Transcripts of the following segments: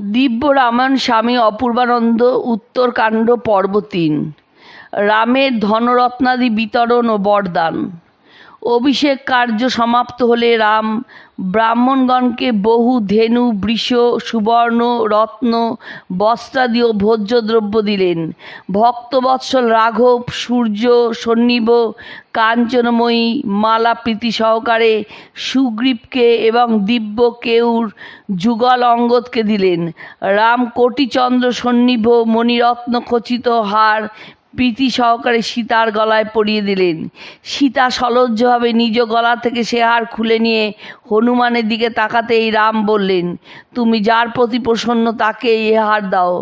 দিব্য রামায়ণ স্বামী অপূর্বানন্দ উত্তরকাণ্ড পর্ব তিন। রামের ধনরত্নাদি বিতরণ ও বরদান। অভিষেক কার্য সমাপ্ত হলে রাম ব্রাহ্মণগণকে বহু ধেনু, বৃষ, সুবর্ণ, রত্ন, বস্ত্রাদি ও ভোজ্যদ্রব্য দিলেন। ভক্তবৎসল রাঘব, সূর্য, সন্নিব, কাঞ্চনময়ী, মালা প্রীতি সহকারে সুগ্রীবকে এবং দিব্য কেউর যুগল অঙ্গদকে দিলেন। রাম কোটিচন্দ্র সন্নিভ, মণিরত্ন খচিত হার প্রীতি সহকারে সীতার গলায় পরিয়ে দিলেন। সীতা সলজ্জভাবে নিজ গলা থেকে সে হার খুলে নিয়ে হনুমানের দিকে তাকাতেই রাম বললেন, তুমি যার প্রতি প্রসন্ন তাকে এ হার দাও।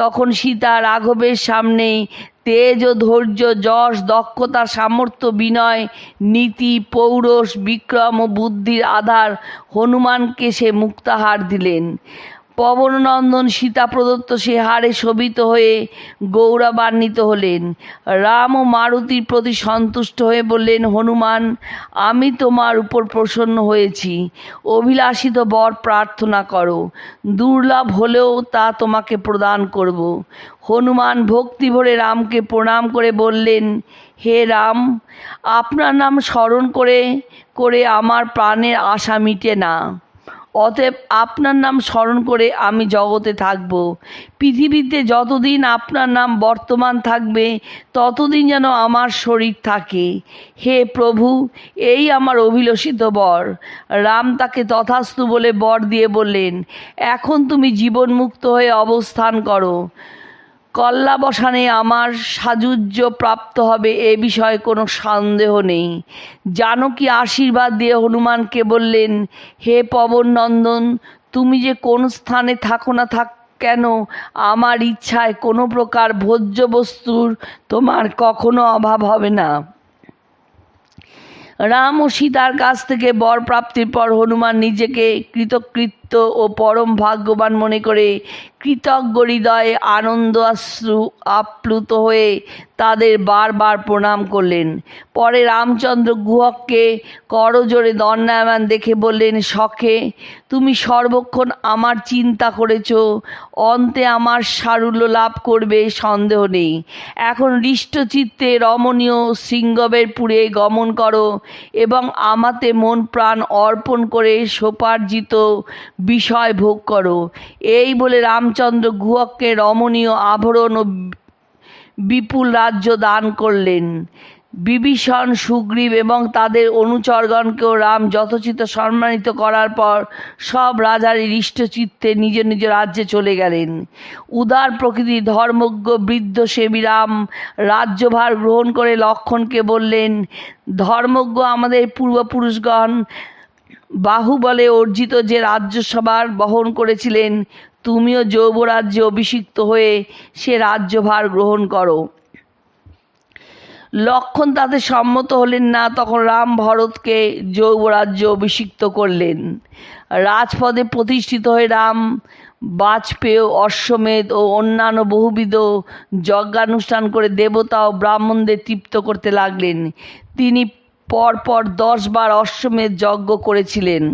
তখন সীতা রাঘবের সামনেই তেজ ও ধৈর্য, যশ, দক্ষতা, সামর্থ্য, বিনয়, নীতি, পৌরষ, বিক্রম ও বুদ্ধির আধার হনুমানকে সে মুক্তাহার দিলেন। পবননন্দন সীতা প্রদত্ত সে হারে শোভিত হয়ে গৌরবান্বিত হলেন। রাম ও মারুতির প্রতি সন্তুষ্ট হয়ে বললেন, হনুমান, আমি তোমার উপর প্রসন্ন হয়েছি। অভিলাষিত বর প্রার্থনা করো। দুর্লভ হলেও তা তোমাকে প্রদান করব। হনুমান ভক্তি ভরে রামকে প্রণাম করে বললেন, হে রাম, আপনার নাম স্মরণ করে করে আমার প্রাণের আশা মিটে না। অতএব আপনার নাম স্মরণ করে আমি জগতে থাকব। পৃথিবীতে যতদিন আপনার নাম বর্তমান থাকবে, ততদিন যেন আমার শরীর থাকে। হে প্রভু, এই আমার অভিলষিত বর। রাম তাকে তথাস্তু বলে বর দিয়ে বললেন, এখন তুমি জীবনমুক্ত হয়ে অবস্থান করো। কল্লাবসানে আমার সাযুজ্য প্রাপ্ত হবে, এ বিষয়ে কোনো সন্দেহ নেই। জানকী আশীর্বাদ দিয়ে হনুমানকে বললেন, হে পবন নন্দন তুমি যে কোন স্থানে থাকো না থাক কেন? আমার ইচ্ছায় কোনো প্রকার ভোজ্য বস্তুর তোমার কখনো অভাব হবে না। রাম ও সীতার কাছ থেকে বর প্রাপ্তির পর হনুমান নিজেকে ও পরম ভাগ্যবান মনে করে কৃতজ্ঞ হৃদয়ে আনন্দ আশ্রু আপ্লুত হয়ে তাদের বারবার প্রণাম করলেন। পরে রামচন্দ্র গুহককে করজোরে দণ্ডায়মান দেখে বললেন শখে তুমি সর্বক্ষণ আমার চিন্তা করেছ, অন্তে আমার সারুল্য লাভ করবে, সন্দেহ নেই। এখন হৃষ্টচিত্তে রমণীয় শৃঙ্গবের পুরে গমন করো এবং আমাতে মন প্রাণ অর্পণ করে সোপার্জিত বিষয় ভোগ করো। এই বলে রামচন্দ্র গুহককে রমণীয় আভরণ ও বিপুল রাজ্য দান করলেন। বিভীষণ, সুগ্রীব এবং তাদের অনুচরগণকেও রাম যথোচিত সম্মানিত করার পর সব রাজার হৃষ্টচিত্তে নিজ নিজ রাজ্যে চলে গেলেন। উদার প্রকৃতি ধর্মজ্ঞ বৃদ্ধ সেবী রাম রাজ্যভার গ্রহণ করে লক্ষণকে বললেন, ধর্মজ্ঞ আমাদের পূর্বপুরুষগণ বাহুবলে অর্জিত যে রাজ্যসভার বহন করেছিলেন, তুমিও যৌবরাজ্যে অভিষিক্ত হয়ে সে রাজ্যভার গ্রহণ করো। লক্ষণ তাতে সম্মত হলেন না, তখন রাম ভরতকে যৌবরাজ্য অভিষিক্ত করলেন। রাজপদে প্রতিষ্ঠিত হয়ে রাম বাজপেয়, অশ্বমেধ ও অন্যান্য বহুবিধ যজ্ঞানুষ্ঠান করে দেবতা ও ব্রাহ্মণদের তৃপ্ত করতে লাগলেন। তিনি পরপর দশবার অশ্বমেধ যজ্ঞ করেছিলেন।